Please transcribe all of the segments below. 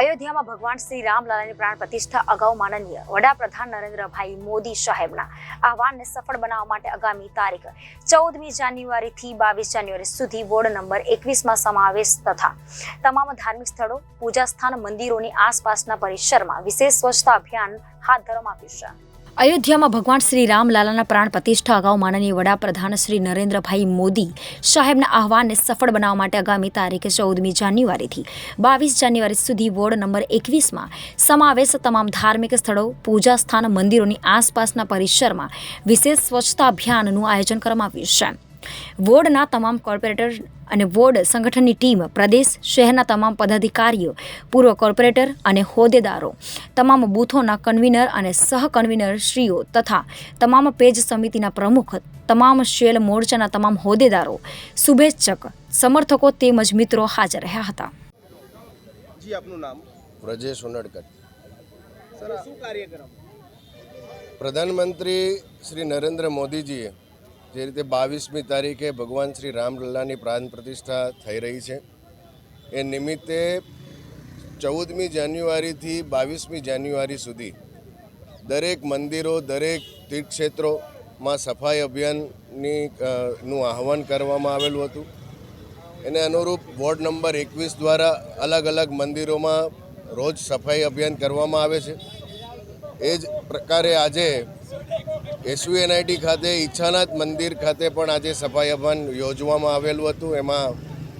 અયોધ્યામાં ભગવાન શ્રી રામલાલાની પ્રાણ પ્રતિષ્ઠા અગાઉ માનનીય વડાપ્રધાન નરેન્દ્રભાઈ મોદી સાહેબના આહવાનને સફળ બનાવવા માટે આગામી તારીખ ચૌદમી જાન્યુઆરીથી બાવીસ જાન્યુઆરી સુધી વોર્ડ નંબર એકવીસમાં સમાવેશ તથા તમામ ધાર્મિક સ્થળો પૂજા સ્થાન મંદિરોની આસપાસના પરિસરમાં વિશેષ સ્વચ્છતા અભિયાન હાથ ધરવામાં આવ્યું છે. અયોધ્યામાં ભગવાન શ્રી રામલાલાના પ્રાણ પ્રતિષ્ઠા અગાઉ માનનીય વડાપ્રધાન શ્રી નરેન્દ્રભાઈ મોદી સાહેબના આહવાનને સફળ બનાવવા માટે આગામી તારીખ ચૌદમી જાન્યુઆરીથી બાવીસ જાન્યુઆરી સુધી વોર્ડ નંબર એકવીસમાં સમાવેશ તમામ ધાર્મિક સ્થળો, પૂજા સ્થાન, મંદિરોની આસપાસના પરિસરમાં વિશેષ સ્વચ્છતા અભિયાનનું આયોજન કરવામાં આવ્યું છે. વોર્ડના તમામ કોર્પોરેટર અને વોર્ડ સંગઠનની ટીમ પ્રદેશ શહેરના તમામ પદાધિકારીઓ પૂર્વ કોર્પોરેટર અને હોદ્દેદારો તમામ બૂથોના કન્વીનર અને સહ કન્વીનર શ્રીઓ તથા તમામ પેજ સમિતિના પ્રમુખ તમામ શેલ મોરચાના તમામ હોદ્દેદારો શુભેચ્છક સમર્થકો તેમજ મિત્રો હાજર રહ્યા હતા. જી આપનું નામ? વ્રજેશ ઉનડકટ સર શું કાર્યક્રમ પ્રધાનમંત્રી શ્રી નરેન્દ્ર મોદીજીએ જે રીતે બાવીસમી તારીખે ભગવાન શ્રી રામલલ્લાની પ્રાણ પ્રતિષ્ઠા થઈ રહી છે. એ નિમિત્તે ચૌદમી જાન્યુઆરીથી બાવીસમી જાન્યુઆરી સુધી દરેક મંદિરો, દરેક તીર્થક્ષેત્રોમાં સફાઈ અભિયાનની નું આહવાન કરવામાં આવેલું હતું. એને અનુરૂપ વોર્ડ નંબર એકવીસ દ્વારા અલગ અલગ મંદિરોમાં રોજ સફાઈ અભિયાન કરવામાં આવે છે. એ જ પ્રકારે આજે એસયુએનઆઈટી ખાતે ઈચ્છાનાથ મંદિર ખાતે પણ આજે સફાઈ અભિયાન યોજવામાં આવેલું હતું એમાં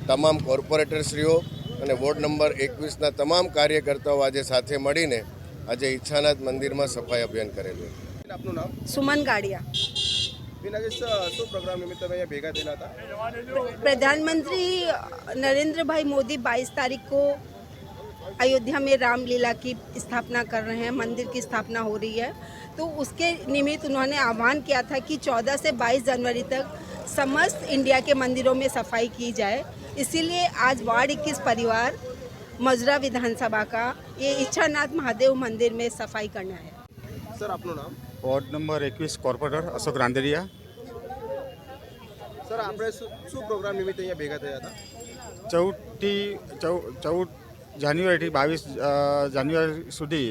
તમામ કોર્પોરેટરશ્રીઓ અને વોર્ડ નંબર એકવીસના તમામ કાર્યકર્તાઓ આજે સાથે મળીને આજે ઈચ્છાનાથ મંદિરમાં સફાઈ અભિયાન કરેલું હતું બેન, આપનું નામ સુમન ગાડિયા બેન આજે સ- શું પ્રોગ્રામ નિમિત્તે તમે અહીંયા ભેગા થયેલા હતા प्रधानमंत्री नरेंद्र भाई मोदी 22 तारीख को अयोध्या में रामलीला की स्थापना कर रहे हैं मंदिर की स्थापना हो रही है तो उसके निमित्त उन्होंने आह्वान किया था कि 14 से 22 जनवरी तक समस्त इंडिया के मंदिरों में सफाई की जाए इसीलिए आज वार्ड इक्कीस परिवार मजरा विधानसभा का ये इच्छानाथ महादेव मंदिर में सफाई करना है સર આપનું નામ વોર્ડ નંબર એકવીસ કોર્પોરેટર અશોક રાંદેરિયા સર આપણે શું શું પ્રોગ્રામ નિમિત્તે અહીંયા ભેગા થયા હતા ચૌદથી ચૌ ચૌદ જાન્યુઆરીથી બાવીસ જાન્યુઆરી સુધી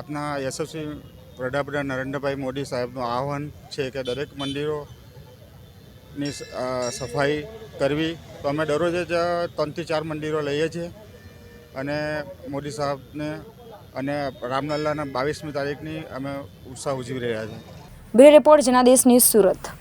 આપના યશસ્વી વડાપ્રધાન નરેન્દ્રભાઈ મોદી સાહેબનું આહવાન છે કે દરેક મંદિરોની સફાઈ કરવી. તો અમે દરરોજ જ ત્રણથી ચાર મંદિરો લઈએ છીએ. અને મોદી સાહેબને અને રામલલ્લાના બાવીસમી તારીખની અમે ઉત્સાહ ઉજવી રહ્યા છીએ. Bureau report, Janadesh news Surat.